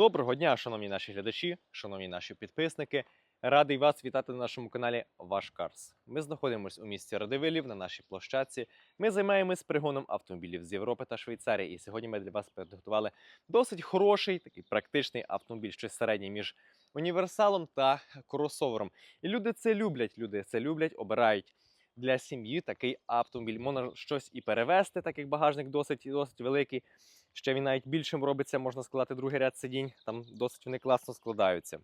Доброго дня, шановні наші глядачі, шановні наші підписники. Радий вас вітати на нашому каналі Ваш Карс. Ми знаходимося у місті Радивилів на нашій площадці. Ми займаємось пригоном автомобілів з Європи та Швейцарії. І сьогодні ми для вас підготували досить хороший, такий практичний автомобіль, щось середнє між універсалом та кросовером. І люди це люблять. Люди це люблять, обирають для сім'ї такий автомобіль. Можна щось і перевезти, так як багажник досить досить великий. Ще він навіть більшим робиться, можна складати другий ряд сидінь, там досить вони класно складаються.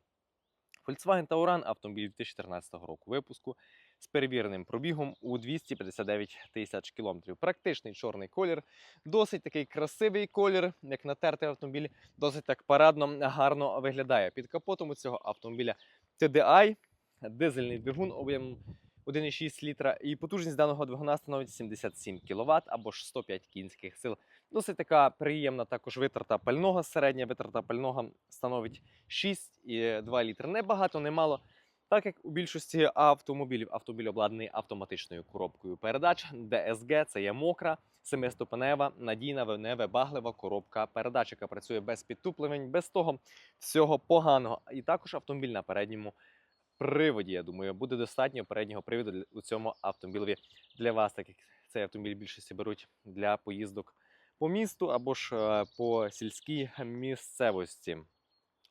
Volkswagen Tauran автомобіль 2014 року випуску з перевіреним пробігом у 259 тисяч кілометрів. Практичний чорний колір, досить такий красивий колір, як натертий автомобіль, досить так парадно, гарно виглядає. Під капотом у цього автомобіля TDI, дизельний двигун об'ємом 1,6 літра, і потужність даного двигуна становить 77 кВт або ж 105 кінських сил. Досить така приємна також витрата пального. Середня витрата пального становить 6,2 літри. Не багато, не мало. Так як у більшості автомобілів автомобіль обладнаний автоматичною коробкою передач, DSG це є мокра, семиступенева, надійна невибаглива коробка передач, яка працює без підтуплень, без того всього поганого. І також автомобіль на передньому приводі. Я думаю, буде достатньо переднього приводу у цьому автомобілі для вас, так як цей автомобіль більшості беруть для поїздок по місту або ж е, по сільській місцевості.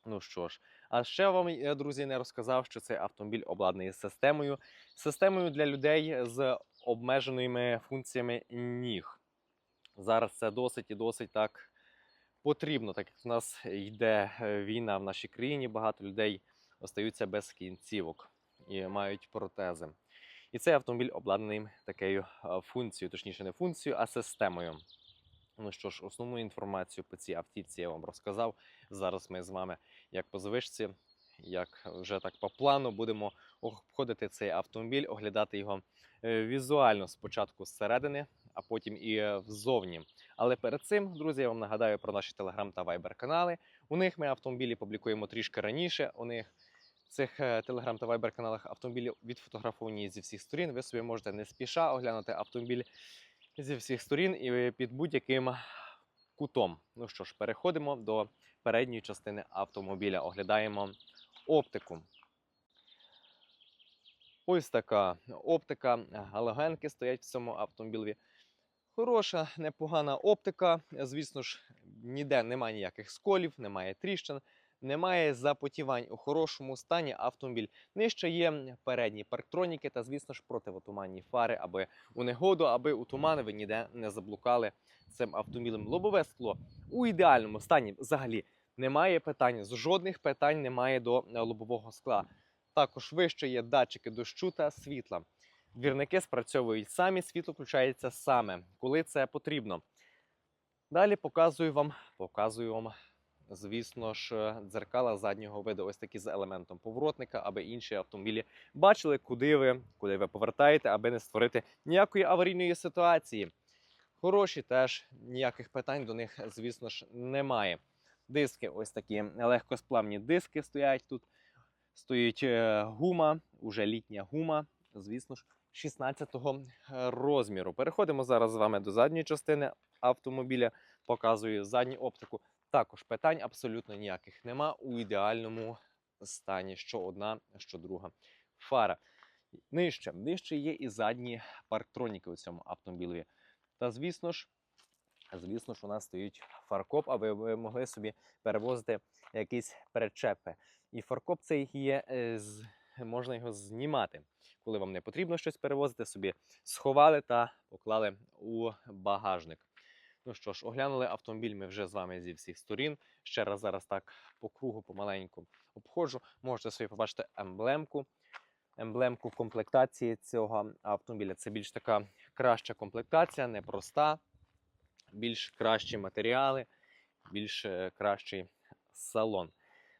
Ну що ж, а ще вам, е, друзі, не розказав, що цей автомобіль обладнаний системою. Системою для людей з обмеженими функціями ніг. Зараз це досить і досить так потрібно, так як в нас йде е, війна в нашій країні, багато людей остаються без кінцівок і мають протези. І цей автомобіль обладнаний такою функцією, точніше, не функцією, а системою. Ну що ж, основну інформацію по цій автівці я вам розказав. Зараз ми з вами, як по звичці, як вже так по плану, будемо обходити цей автомобіль, оглядати його е, візуально спочатку зсередини, а потім і взовні. Але перед цим, друзі, я вам нагадаю про наші телеграм та вайбер канали. У них ми автомобілі публікуємо трішки раніше. У них цих е, телеграм та вайбер каналах автомобілі відфотографовані зі всіх сторін. Ви собі можете не спіша оглянути автомобіль зі всіх сторін і під будь-яким кутом. Ну що ж, переходимо до передньої частини автомобіля. Оглядаємо оптику. Ось така оптика. Галогенки стоять в цьому автомобілі. Хороша, непогана оптика. Звісно ж, ніде немає ніяких сколів, немає тріщин, немає запотівань у хорошому стані автомобіль. Нижче є передні парктроніки та, звісно ж, противотуманні фари, аби у негоду, аби у тумани ви ніде не заблукали цим автомобілем. Лобове скло у ідеальному стані взагалі немає питань. Жодних питань немає до е, лобового скла. Також вище є датчики дощу та світла. Двірники спрацьовують самі, світло включається саме, коли це потрібно. Далі показую вам, показую вам, звісно ж, дзеркала заднього виду, ось такі з елементом поворотника, аби інші автомобілі бачили, куди ви, куди ви повертаєте, аби не створити ніякої аварійної ситуації. Хороші теж ніяких питань до них, звісно ж, немає. Диски, ось такі легкосплавні диски стоять тут. Стоїть е, гума, уже літня гума, звісно ж, 16-го е, розміру. Переходимо зараз з вами до задньої частини автомобіля. Показую задню оптику. Також питань абсолютно ніяких нема у ідеальному стані, що одна, що друга фара. Нижче, нижче є і задні парктроніки у цьому автомобілі. Та звісно ж, звісно ж, у нас стоїть фаркоп, аби ви могли собі перевозити якісь причепи. І фаркоп цей є, е, можна його знімати. Коли вам не потрібно щось перевозити, собі сховали та поклали у багажник. Ну що ж, оглянули автомобіль ми вже з вами зі всіх сторін. Ще раз зараз так по кругу помаленьку обходжу. Можете собі побачити емблемку. Емблемку комплектації цього автомобіля. Це більш така краща комплектація, непроста, більш кращі матеріали, більш е, кращий салон.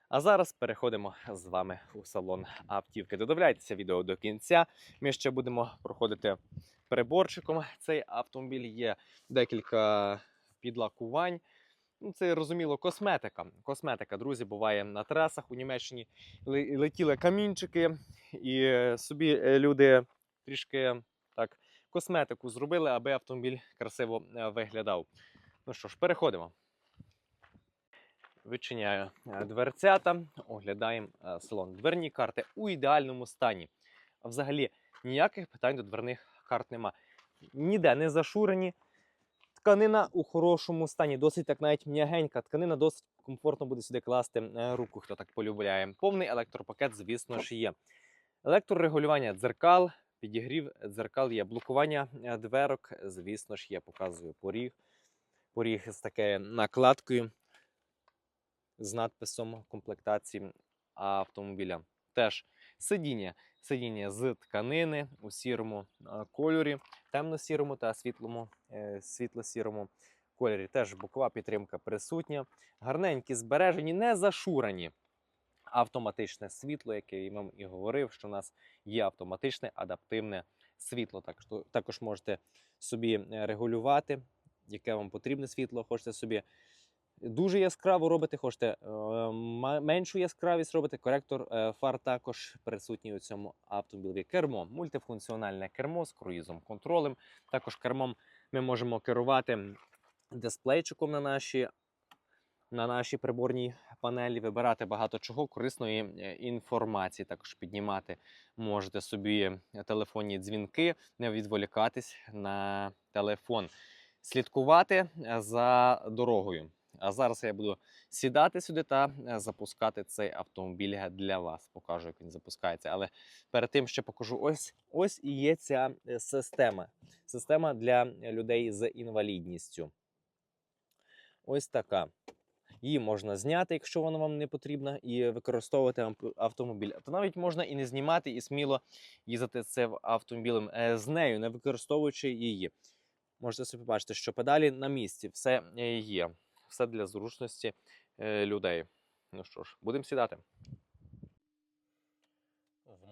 А зараз переходимо з вами у салон автівки. Додивляйтеся відео до кінця. Ми ще будемо проходити приборчиком. Цей автомобіль є декілька підлакувань. Ну, це розуміло, косметика. Косметика, друзі, буває на трасах у Німеччині. Летіли камінчики, і собі е, люди трішки так косметику зробили, аби автомобіль красиво е, виглядав. Ну що ж, переходимо. Відчиняю е, дверцята, оглядаємо е, салон. Дверні карти у ідеальному стані. Взагалі ніяких питань до дверних карт нема. Ніде не зашурені. Тканина у хорошому стані, досить так навіть м'ягенька. Тканина досить комфортно буде сюди класти е, руку, хто так полюбляє. Повний електропакет, звісно ж, є. Електрорегулювання дзеркал, підігрів дзеркал є. Блокування дверок, звісно ж, є. Показую поріг. Поріг з такою накладкою з надписом комплектації автомобіля. Теж сидіння. Сидіння з тканини у сірому кольорі, темно-сірому та світлому, е, світло-сірому кольорі. Теж бокова підтримка присутня. Гарненькі, збережені, не зашурені. Автоматичне світло, яке я вам і говорив, що у нас є автоматичне адаптивне світло. Так що також можете собі е, регулювати, яке вам потрібне світло. Хочете собі дуже яскраво робити, хочете меншу яскравість робити. Коректор е, фар також присутній у цьому автомобілі. Кермо, мультифункціональне кермо з круїзом, контролем. Також кермом ми можемо керувати дисплейчиком на наші, на нашій приборній панелі, вибирати багато чого корисної е, інформації. Також піднімати можете собі телефонні дзвінки, не відволікатись на телефон, слідкувати е, за дорогою. А зараз я буду сідати сюди та е, запускати цей автомобіль для вас. Покажу, як він запускається. Але перед тим ще покажу ось ось і є ця е, система. Система для людей з інвалідністю. Ось така. Її можна зняти, якщо вона вам не потрібна, і використовувати автомобіль. То навіть можна і не знімати, і сміло їздити цим автомобілем е, з нею, не використовуючи її. Можете собі бачити, що педалі на місці, все є. Все для зручності е, людей. Ну що ж, будемо сідати.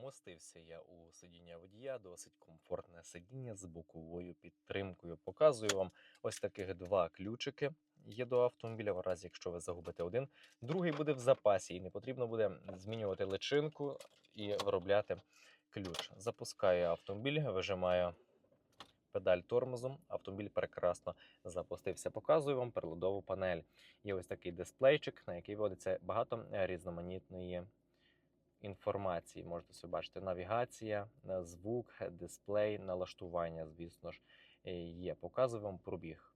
Вмостився я у сидіння водія, досить комфортне сидіння з боковою підтримкою. Показую вам ось таких два ключики є до автомобіля. В разі, якщо ви загубите один, другий буде в запасі, і не потрібно буде змінювати личинку і виробляти ключ. Запускаю автомобіль, вижимаю педаль тормозом. Автомобіль прекрасно запустився. Показую вам приладову панель. Є ось такий дисплейчик, на який вводиться багато е, різноманітної інформації. Можете собі бачити навігація, е, звук, дисплей, налаштування, звісно ж, е, є. Показую вам пробіг.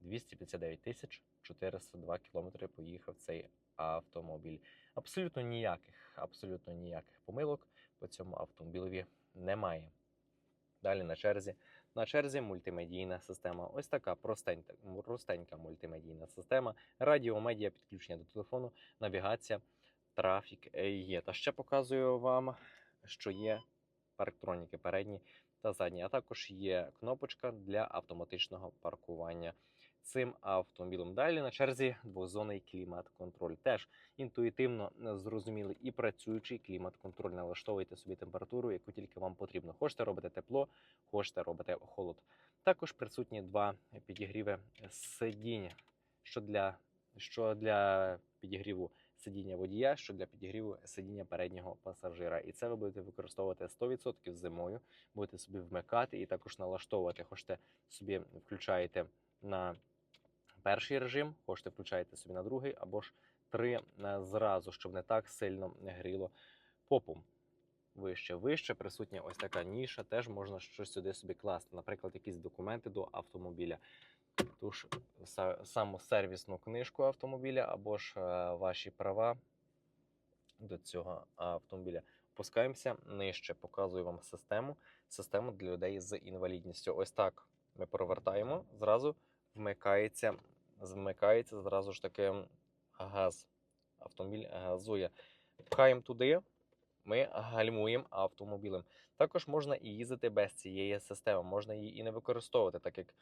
259 тисяч 402 кілометри поїхав цей автомобіль. Абсолютно ніяких, абсолютно ніяких помилок по цьому автомобілеві немає. Далі на черзі. На черзі мультимедійна система. Ось така простенька, простенька мультимедійна система. Радіо, медіа, підключення до телефону, навігація, трафік е, є. Та ще показую вам, що є парктроніки передні та задні, а також є кнопочка для автоматичного паркування цим автомобілем. Далі на черзі двозонний клімат-контроль. Теж інтуїтивно е, зрозумілий і працюючий клімат-контроль. Налаштовуйте собі температуру, яку тільки вам потрібно. Хочете робити тепло, хочете робити холод. Також присутні два підігріви сидінь, що для, що для підігріву сидіння водія, що для підігріву сидіння переднього пасажира. І це ви будете використовувати 100% зимою, будете собі вмикати і також налаштовувати. Хочете собі включаєте на перший режим, хочете включаєте собі на другий або ж три е, зразу, щоб не так сильно гріло попу. Вище, вище присутня ось така ніша, теж можна щось сюди собі класти, наприклад, якісь документи до автомобіля. Тож са- саму сервісну книжку автомобіля або ж е, ваші права до цього автомобіля. Опускаємося нижче, показую вам систему, систему для людей з інвалідністю. Ось так ми провертаємо, зразу вмикається, вмикається зразу ж таки газ. Автомобіль газує. Пхаємо туди, ми гальмуємо автомобілем. Також можна і їздити без цієї системи, можна її і не використовувати, так як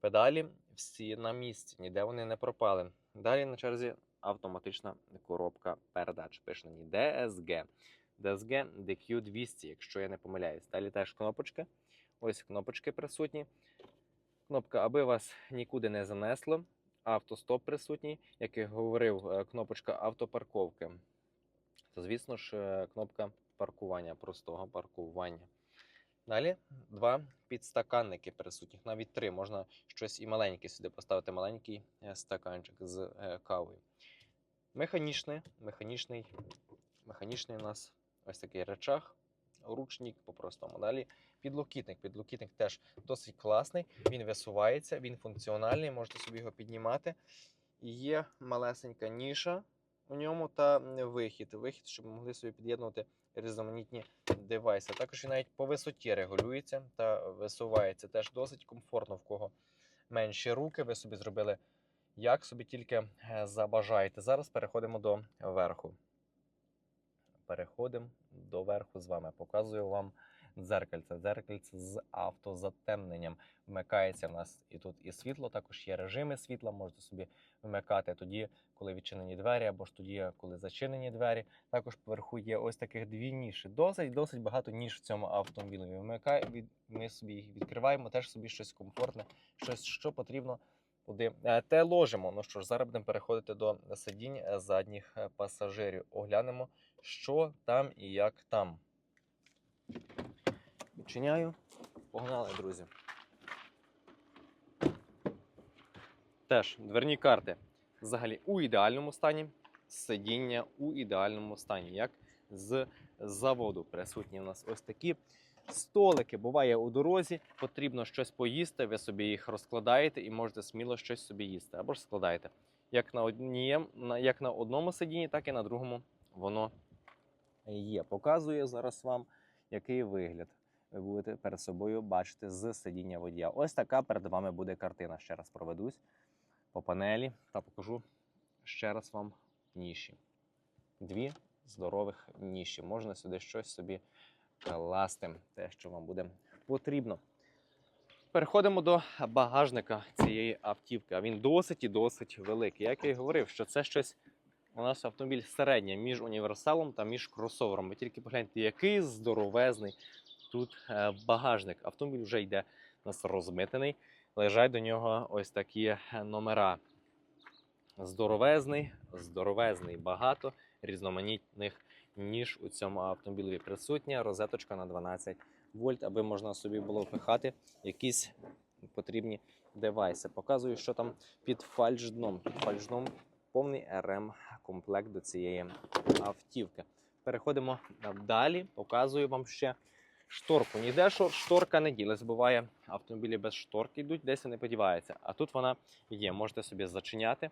педалі всі на місці, ніде вони не пропали. Далі на черзі автоматична коробка передач. Пише на ній DSG. DSG DQ200, якщо я не помиляюсь. Далі теж кнопочки. Ось кнопочки присутні. Кнопка, аби вас нікуди не занесло. Автостоп присутній, як я говорив, е, кнопочка автопарковки. То, звісно ж, е, кнопка паркування, простого паркування. Далі два підстаканники присутніх, навіть три. Можна щось і маленьке сюди поставити, маленький е, стаканчик з кавою. Механічний, механічний, механічний у нас ось такий речах, ручник по простому. Далі підлокітник. Підлокітник теж досить класний. Він висувається, він функціональний, можете собі його піднімати. І є малесенька ніша у ньому та вихід. Вихід, щоб могли собі під'єднувати різноманітні девайси. Також він навіть по висоті регулюється та висувається. Теж досить комфортно, в кого менші руки. Ви собі зробили як собі тільки е, забажаєте. Зараз переходимо до верху. Переходимо до верху з вами. Показую вам дзеркальце. Дзеркальце з автозатемненням. Вмикається в нас і тут і світло, також є режими світла, можете собі вмикати тоді, коли відчинені двері, або ж тоді, коли зачинені двері. Також поверху є ось таких дві ніші. Досить, досить багато ніж в цьому автомобілі. Вмикає, від, ми собі їх відкриваємо, теж собі щось комфортне, щось, що потрібно туди е, те ложимо. Ну що ж, зараз будемо переходити до сидінь е, задніх е, пасажирів. Оглянемо, що там і як там. Відчиняю. Погнали, друзі. Теж дверні карти взагалі у ідеальному стані, сидіння у ідеальному стані, як з заводу. Присутні у нас ось такі столики. Буває у дорозі, потрібно щось поїсти, ви собі їх розкладаєте і можете сміло щось собі їсти або ж складаєте. Як на, однієм, на, як на одному сидінні, так і на другому воно є. Показую зараз вам, який вигляд ви будете перед собою бачити з сидіння водія. Ось така перед вами буде картина. Ще раз проведусь по панелі та покажу ще раз вам ніші. Дві здорових ніші. Можна сюди щось собі класти, те, що вам буде потрібно. Переходимо до багажника цієї автівки. Він досить і досить великий. Як я і говорив, що це щось у нас автомобіль середнє між універсалом та між кросовером. Ви тільки погляньте, який здоровезний тут е, багажник. Автомобіль вже йде у нас розмитений. Лежать до нього ось такі е, номера. Здоровезний, здоровезний, багато різноманітних ніж у цьому автомобілі присутня. Розеточка на 12 вольт, аби можна собі було впихати якісь потрібні девайси. Показую, що там під фальшдном. Під фальшдном повний rm комплект до цієї автівки. Переходимо далі. Показую вам ще шторку. Ніде шторка не ділась. Буває, автомобілі без шторки йдуть, десь вони подіваються. А тут вона є. Можете собі зачиняти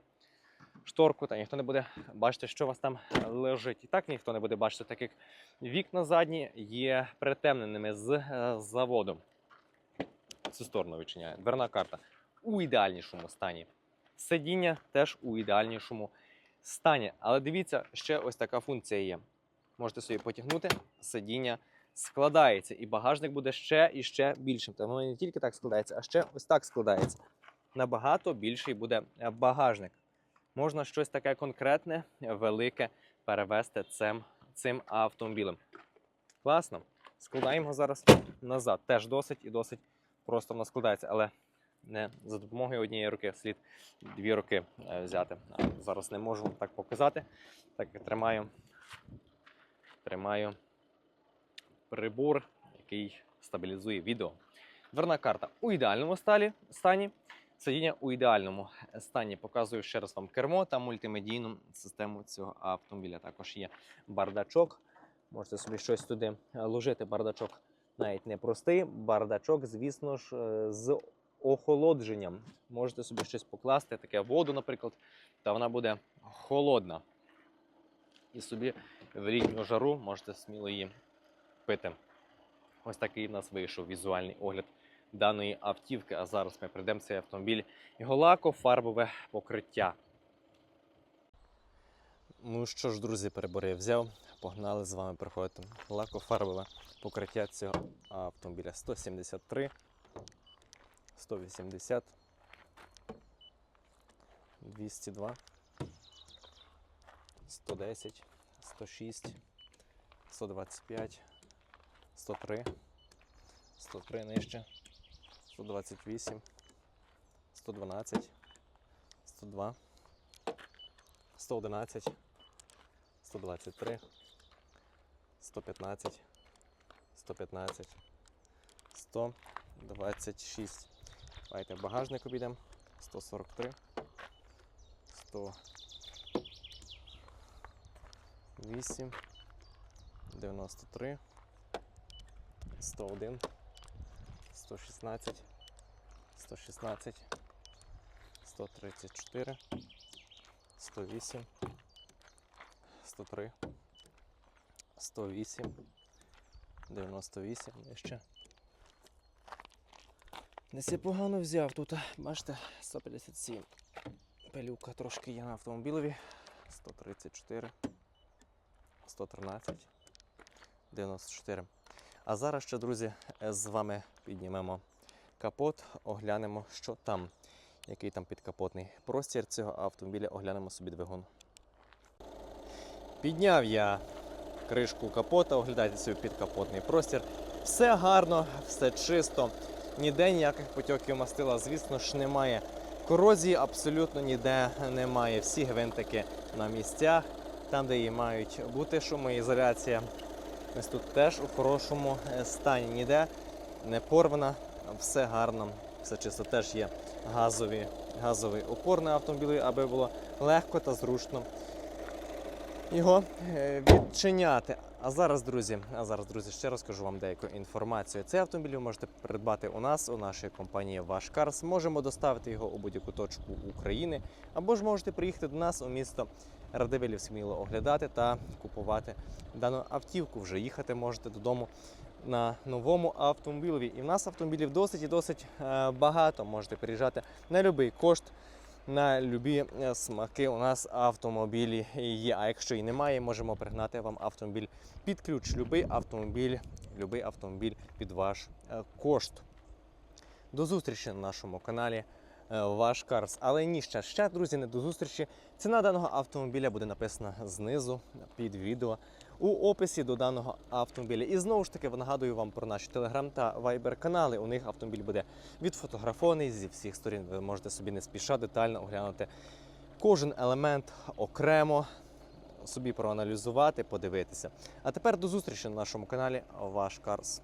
шторку, та ніхто не буде бачити, що у вас там лежить. І так ніхто не буде бачити, так як вікна задні є притемненими з е, заводу. Цю сторону відчиняє. Дверна карта у ідеальнішому стані. Сидіння теж у ідеальнішому стані. Але дивіться, ще ось така функція є. Можете собі потягнути, сидіння складається, і багажник буде ще і ще більшим. Воно не тільки так складається, а ще ось так складається. Набагато більший буде е, багажник. Можна щось таке конкретне, велике перевезти цим, цим автомобілем. Класно. Складаємо зараз назад. Теж досить і досить просто воно складається, але не за допомогою однієї руки слід дві руки е, взяти. Зараз не можу так показати. Так тримаю, тримаю прибор, який стабілізує відео. Дверна карта у ідеальному стані. Сидіння у ідеальному стані. Показую ще раз вам кермо та мультимедійну систему цього автомобіля. Також є бардачок. Можете собі щось туди ложити. Бардачок навіть не простий. Бардачок, звісно ж, е, з охолодженням. Можете собі щось покласти, таке воду, наприклад, та вона буде холодна. І собі в літню жару можете сміло її пити. Ось такий в нас вийшов візуальний огляд даної автівки. А зараз ми прийдемо цей автомобіль його лако-фарбове покриття. Ну що ж, друзі, перебори я взяв. Погнали з вами проходити лакофарбове покриття цього автомобіля 173, 180, 202, 110, 106, 125, 103, 103 нижче, 128, 112, 102, 111, 123, 115, 115, 126. Давайте в багажник обійдемо. 143, 100, 8, 93, 101, 116, 116, 134, 108, 103, 108, 98, нижче. Десь я погано взяв тут, бачите, 157. Пилюка трошки є на автомобілеві. 134, 113, 94. А зараз ще, друзі, з вами піднімемо капот, оглянемо, що там, який там підкапотний простір цього автомобіля, оглянемо собі двигун. Підняв я кришку капота, оглядайте собі підкапотний простір. Все гарно, все чисто, ніде ніяких потьоків мастила, звісно ж, немає. Корозії абсолютно ніде немає. Всі гвинтики на місцях, там, де і мають бути шумоізоляція. Ось тут теж у хорошому е, стані. Ніде не порвана, все гарно, все чисто. Теж є газові, газовий опор на автомобілі, аби було легко та зручно його е, відчиняти. А зараз, друзі, а зараз, друзі, ще розкажу вам деяку інформацію. Цей автомобіль ви можете придбати у нас, у нашій компанії Ваш Карс. Можемо доставити його у будь-яку точку України, або ж можете приїхати до нас у місто Радивилів сміло оглядати та купувати дану автівку. Вже їхати можете додому на новому автомобілі. І в нас автомобілів досить і досить е, багато. Можете приїжджати на будь-який кошт. На любі е, смаки у нас автомобілі є. А якщо і немає, можемо пригнати вам автомобіль під ключ. Любий автомобіль, любий автомобіль під ваш е, кошт. До зустрічі на нашому каналі Ваш Карс. Але ні, ще, ще, друзі, не до зустрічі. Ціна даного автомобіля буде написана знизу під відео у описі до даного автомобіля. І знову ж таки нагадую вам про наші телеграм та вайбер канали. У них автомобіль буде відфотографований зі всіх сторін. Ви можете собі не спіша детально оглянути кожен елемент окремо, собі проаналізувати, подивитися. А тепер до зустрічі на нашому каналі Ваш Карс.